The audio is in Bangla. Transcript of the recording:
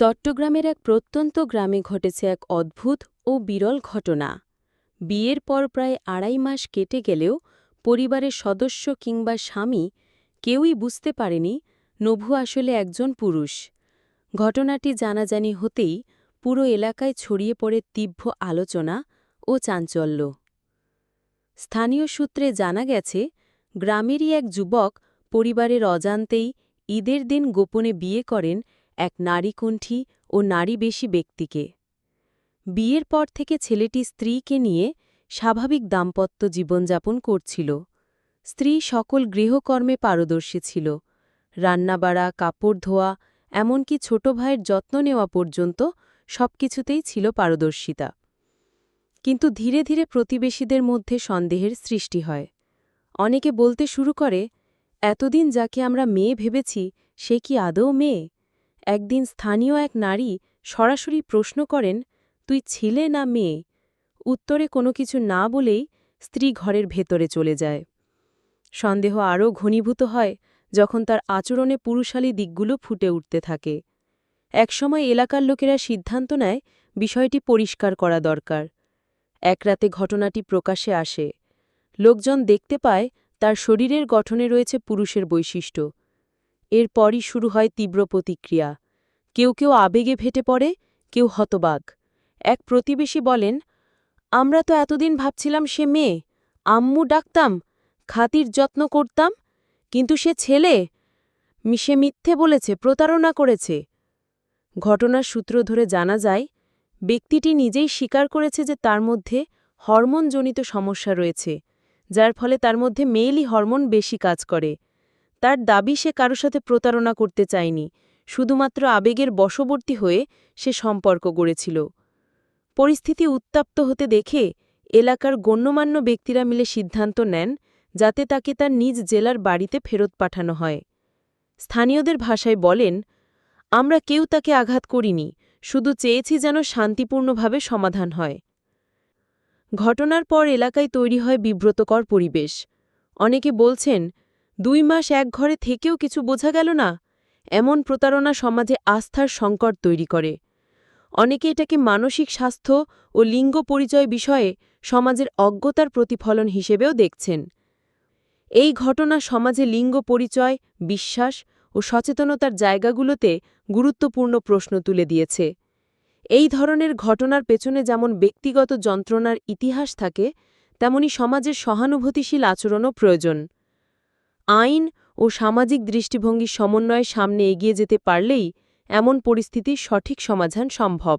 চট্টগ্রামের এক প্রত্যন্ত গ্রামে ঘটেছে এক অদ্ভুত ও বিরল ঘটনা। বিয়ের পর প্রায় আড়াই মাস কেটে গেলেও পরিবারের সদস্য কিংবা স্বামী কেউই বুঝতে পারেনি নভু আসলে একজন পুরুষ। ঘটনাটি জানাজানি হতেই পুরো এলাকায় ছড়িয়ে পড়ে তীব্র আলোচনা ও চাঞ্চল্য। স্থানীয় সূত্রে জানা গেছে, গ্রামেরই এক যুবক পরিবারের অজান্তেই ঈদের দিন গোপনে বিয়ে করেন এক নারীকুণ্ঠী ও নারীবেশী ব্যক্তিকে। বিয়ের পর থেকে ছেলেটি স্ত্রীকে নিয়ে স্বাভাবিক দাম্পত্য জীবনযাপন করছিল। স্ত্রী সকল গৃহকর্মে পারদর্শী ছিল। রান্নাবাড়া, কাপড় ধোয়া, এমনকি ছোট ভাইয়ের যত্ন নেওয়া পর্যন্ত সবকিছুতেই ছিল পারদর্শিতা। কিন্তু ধীরে ধীরে প্রতিবেশীদের মধ্যে সন্দেহের সৃষ্টি হয়। অনেকে বলতে শুরু করে, এতদিন যাকে আমরা মেয়ে ভেবেছি, সে কি আদৌ মেয়ে? একদিন স্থানীয় এক নারী সরাসরি প্রশ্ন করেন, তুই ছিলে না মেয়ে? উত্তরে কোনো কিছু না বলেই স্ত্রী ঘরের ভেতরে চলে যায়। সন্দেহ আরও ঘনীভূত হয় যখন তার আচরণে পুরুষালী দিকগুলো ফুটে উঠতে থাকে। একসময় এলাকার লোকেরা সিদ্ধান্ত নেয় বিষয়টি পরিষ্কার করা দরকার। এক রাতে ঘটনাটি প্রকাশে আসে। লোকজন দেখতে পায় তার শরীরের গঠনে রয়েছে পুরুষের বৈশিষ্ট্য। এরপরই শুরু হয় তীব্র প্রতিক্রিয়া। কেউ কেউ আবেগে ভেটে পড়ে, কেউ হতবাক। এক প্রতিবেশী বলেন, আমরা তো এতদিন ভাবছিলাম সে মেয়ে। আম্মু ডাকতাম, খাতির যত্ন করতাম, কিন্তু সে ছেলে। সে মিথ্যে বলেছে, প্রতারণা করেছে। ঘটনার সূত্র ধরে জানা যায়, ব্যক্তিটি নিজেই স্বীকার করেছে যে তার মধ্যে হরমোনজনিত সমস্যা রয়েছে, যার ফলে তার মধ্যে মেয়েলি হরমোন বেশি কাজ করে। তার দাবি সে কারও সাথে প্রতারণা করতে চায়নি, শুধুমাত্র আবেগের বশবর্তী হয়ে সে সম্পর্ক গড়েছিল। পরিস্থিতি উত্তাপ্ত হতে দেখে এলাকার গণ্যমান্য ব্যক্তিরা মিলে সিদ্ধান্ত নেন যাতে তাকে তার নিজ জেলার বাড়িতে ফেরত পাঠানো হয়। স্থানীয়দের ভাষায় বলেন, আমরা কেউ তাকে আঘাত করিনি, শুধু চেয়েছি যেন শান্তিপূর্ণভাবে সমাধান হয়। ঘটনার পর এলাকায় তৈরি হয় বিব্রতকর পরিবেশ। অনেকে বলছেন দুই মাস এক ঘরে থেকেও কিছু বোঝা গেল না। এমন প্রতারণা সমাজে আস্থার সংকট তৈরি করে। অনেকে এটাকে মানসিক স্বাস্থ্য ও লিঙ্গ পরিচয় বিষয়ে সমাজের অজ্ঞতার প্রতিফলন হিসেবেও দেখছেন। এই ঘটনা সমাজে লিঙ্গ পরিচয়, বিশ্বাস ও সচেতনতার জায়গাগুলোতে গুরুত্বপূর্ণ প্রশ্ন তুলে দিয়েছে। এই ধরনের ঘটনার পেছনে যেমন ব্যক্তিগত যন্ত্রণার ইতিহাস থাকে, তেমনি সমাজের সহানুভূতিশীল আচরণও প্রয়োজন। আইন ও সামাজিক দৃষ্টিভঙ্গির সমন্বয় সামনে এগিয়ে যেতে পারলেই এমন পরিস্থিতির সঠিক সমাধান সম্ভব।